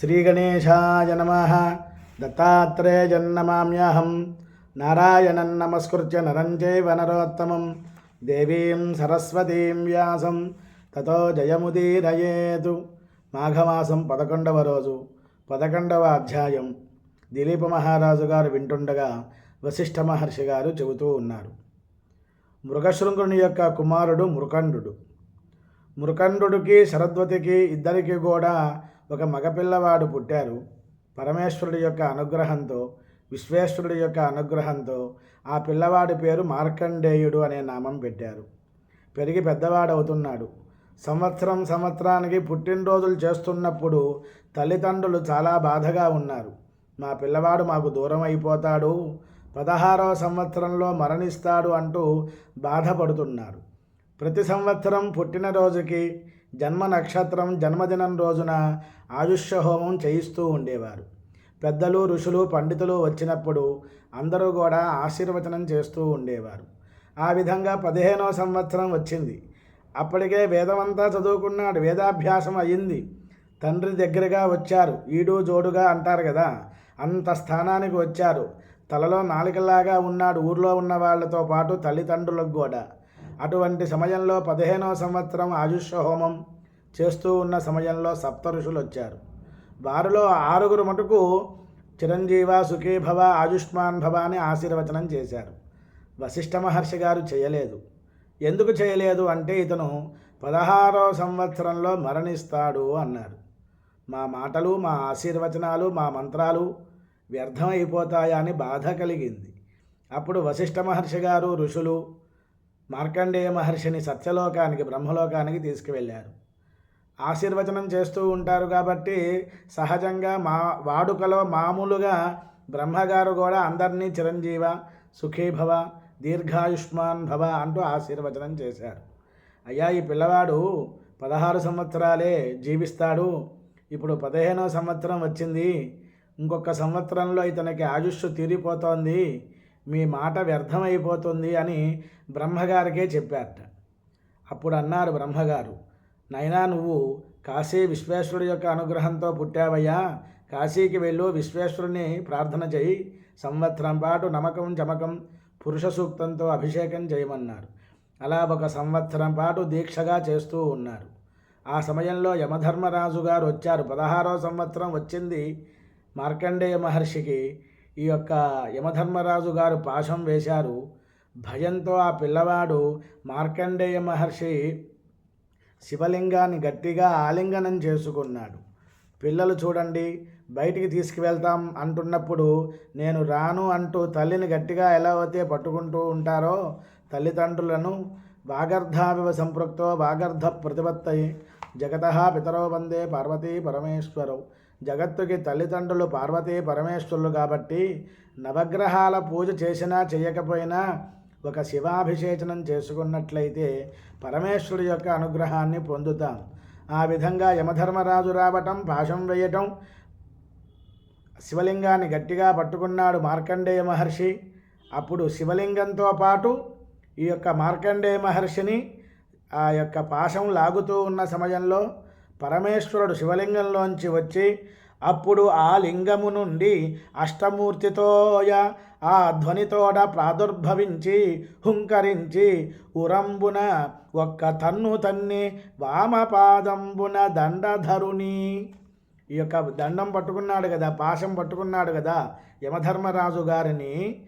శ్రీగణేశాయ నమ. దత్తాత్రేయన్నమామ్యహం నారాయణం నమస్కృత్య నరంజైవ నరోత్తమం. దేవీం సరస్వతీం వ్యాసం. తతో జయముదీరయేదు మాఘమాసం పదకొండవ రోజు. పదకొండవ అధ్యాయం. దిలీప మహారాజు గారు వింటుండగా వశిష్ఠ మహర్షి గారు చెబుతూ ఉన్నారు. మృగశృంగుని యొక్క కుమారుడు మృకండు. మృకండుడికి శరద్వతికి ఇద్దరికి కూడా ఒక మగపిల్లవాడు పుట్టారు. పరమేశ్వరుడి యొక్క అనుగ్రహంతో విశ్వేశ్వరుడి యొక్క అనుగ్రహంతో ఆ పిల్లవాడి పేరు మార్కండేయుడు అనే నామం పెట్టారు. పెరిగి పెద్దవాడవుతున్నాడు. సంవత్సరం సంవత్సరానికి పుట్టినరోజులు చేస్తున్నప్పుడు తల్లిదండ్రులు చాలా బాధగా ఉన్నారు. మా పిల్లవాడు మాకు దూరం అయిపోతాడు. పదహారవ సంవత్సరంలో మరణిస్తాడు అంటూ బాధపడుతున్నారు. ప్రతి సంవత్సరం పుట్టినరోజుకి జన్మ నక్షత్రం జన్మదినం రోజున ఆయుష్య హోమం చేయిస్తూ ఉండేవారు. పెద్దలు ఋషులు పండితులు వచ్చినప్పుడు అందరూ కూడా ఆశీర్వచనం చేస్తూ ఉండేవారు. ఆ విధంగా పదిహేనవ సంవత్సరం వచ్చింది. అప్పటికే వేదమంతా చదువుకున్నాడు వేదాభ్యాసం అయ్యింది తండ్రి దగ్గరగా వచ్చారు. ఈడు జోడుగా అంటారు కదా అంత స్థానానికి వచ్చారు. తలలో నాలుకలాగా ఉన్నాడు ఊర్లో ఉన్న వాళ్ళతో పాటు తల్లిదండ్రులకు కూడా. అటువంటి సమయంలో పదిహేనవ సంవత్సరం ఆయుష్య హోమం చేస్తూ ఉన్న సమయంలో సప్త ఋషులు వచ్చారు వారిలో ఆరుగురు మటుకు చిరంజీవ సుఖీభవ ఆయుష్మాన్ భవ అని ఆశీర్వచనం చేశారు. వశిష్ఠ మహర్షి గారు చేయలేదు. ఎందుకు చేయలేదు అంటే ఇతను పదహారవ సంవత్సరంలో మరణిస్తాడు అన్నారు. మా మాటలు మా ఆశీర్వచనాలు మా మంత్రాలు వ్యర్థమైపోతాయని బాధ కలిగింది. అప్పుడు వశిష్ఠ మహర్షి గారు ఋషులు మార్కండేయ మహర్షిని సత్యలోకానికి బ్రహ్మలోకానికి తీసుకువెళ్ళారు. ఆశీర్వచనం చేస్తూ ఉంటారు కాబట్టి సహజంగా మా వాడుకలో మామూలుగా బ్రహ్మగారు కూడా అందరినీ చిరంజీవ సుఖీభవ దీర్ఘాయుష్మాన్ భవ అంటూ ఆశీర్వచనం చేశారు. అయ్యా ఈ పిల్లవాడు పదహారు సంవత్సరాలే జీవిస్తాడు. ఇప్పుడు పదిహేనవ సంవత్సరం వచ్చింది. ఇంకొక సంవత్సరంలో ఇతనికి ఆయుష్ తీరిపోతోంది. మీ మాట వ్యర్థమైపోతుంది అని బ్రహ్మగారికే చెప్పారట. అప్పుడు అన్నారు బ్రహ్మగారు నైనా నువ్వు కాశీ విశ్వేశ్వరుడు యొక్క అనుగ్రహంతో పుట్టావయ్యా. కాశీకి వెళ్ళు విశ్వేశ్వరుని ప్రార్థన చేయి. సంవత్సరం పాటు నమకం చమకం పురుష సూక్తంతో అభిషేకం చేయమన్నారు. అలా ఒక సంవత్సరం పాటు దీక్షగా చేస్తూ ఉన్నారు. ఆ సమయంలో యమధర్మరాజు గారు వచ్చారు. పదహారవ సంవత్సరం వచ్చింది మార్కండేయ మహర్షికి. ఈ యొక్క యమధర్మరాజు గారు పాశం వేశారు. భయంతో ఆ పిల్లవాడు మార్కండేయ మహర్షి శివలింగాన్ని గట్టిగా ఆలింగనం చేసుకున్నాడు. పిల్లలు చూడండి బయటికి తీసుకువెళ్తాం అంటున్నప్పుడు నేను రాను అంటూ తల్లిని గట్టిగా ఎలా అయితే పట్టుకుంటూ ఉంటారో తల్లిదండ్రులను వాగర్ధావివ సంపృక్తో వాగర్ధ ప్రతిపత్తయి. జగత పితరో వందే పార్వతీ పరమేశ్వరవు జగత్తుకి తల్లిదండ్రులు పార్వతీ పరమేశ్వరులు కాబట్టి నవగ్రహాల పూజ చేసినా చేయకపోయినా ఒక శివాభిషేచనం చేసుకున్నట్లయితే పరమేశ్వరుడు యొక్క అనుగ్రహాన్ని పొందుతాం. ఆ విధంగా యమధర్మరాజు రావటం పాశం వేయటం శివలింగాన్ని గట్టిగా పట్టుకున్నాడు మార్కండేయ మహర్షి. అప్పుడు శివలింగంతో పాటు ఈ యొక్క మార్కండేయ మహర్షిని ఆ యొక్క పాశం లాగుతూ ఉన్న సమయంలో పరమేశ్వరుడు శివలింగంలోంచి వచ్చి అప్పుడు ఆ లింగము నుండి అష్టమూర్తితోయ ఆ ధ్వనితోడ ప్రాదుర్భవించి హుంకరించి ఉరంబున ఒక్క తన్ను తన్ని వామపాదంబున దండధరుని. ఈ యొక్క దండం పట్టుకున్నాడు కదా పాశం పట్టుకున్నాడు కదా యమధర్మరాజు గారిని.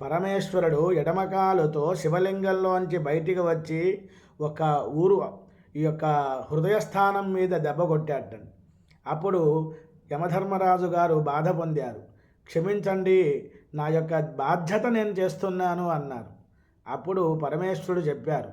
పరమేశ్వరుడు ఎడమకాలుతో శివలింగంలోంచి బయటికి వచ్చి ఒక ఊరు ఈ యొక్క హృదయస్థానం మీద దెబ్బ కొట్టాటండి అప్పుడు యమధర్మరాజు గారు బాధ పొందారు. క్షమించండి నా యొక్క బాధ్యత నేను చేస్తున్నాను అన్నారు. అప్పుడు పరమేశ్వరుడు చెప్పారు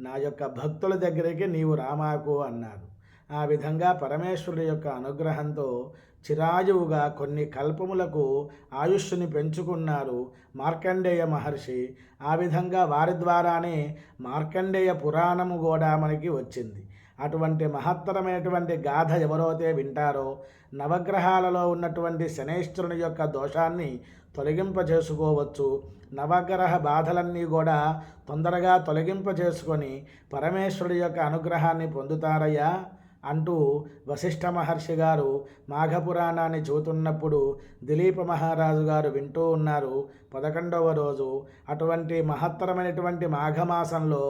నా యొక్క భక్తుల దగ్గరికి నీవు రామాకు అన్నారు. ఆ విధంగా పరమేశ్వరుడు యొక్క అనుగ్రహంతో చిరాయువుగా కొన్ని కల్పములకు ఆయుష్ని పెంచుకున్నారు మార్కండేయ మహర్షి. ఆ విధంగా వారి ద్వారానే మార్కండేయ పురాణము కూడా మనకి వచ్చింది. అటువంటి మహత్తరమైనటువంటి గాథ ఎవరైతే వింటారో నవగ్రహాలలో ఉన్నటువంటి శనేశ్వరుని యొక్క దోషాన్ని తొలగింపజేసుకోవచ్చు. నవగ్రహ బాధలన్నీ కూడా తొందరగా తొలగింపజేసుకొని పరమేశ్వరుడి యొక్క అనుగ్రహాన్ని పొందుతారయ్యా. అంటూ వశిష్ఠ మహర్షి గారు మాఘపురాణాన్ని చూతున్నప్పుడు దిలీప మహారాజు గారు వింటూ ఉన్నారు. పదకొండవ రోజు అటువంటి మహత్తరమైనటువంటి మాఘమాసంలో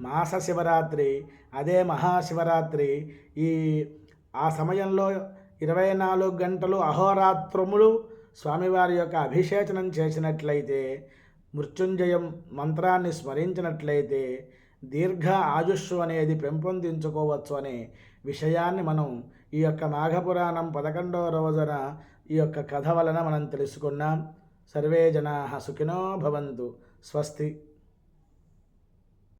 మాస శివరాత్రి అదే మహాశివరాత్రి ఈ ఆ సమయంలో ఇరవై నాలుగు గంటలు అహోరాత్రములు స్వామివారి యొక్క అభిషేచనం చేసినట్లయితే మృత్యుంజయం మంత్రాన్ని స్మరించినట్లయితే దీర్ఘ ఆయుష్షు అనేది పెంపొందించుకోవచ్చు అని విషయాన్ని మనం ఈ యొక్క మాఘపురాణం పదకొండవ రోజున ఈ యొక్క కథ వలన మనం తెలుసుకున్నాం. సర్వే జనా సుఖినో భవంతు. స్వస్తి.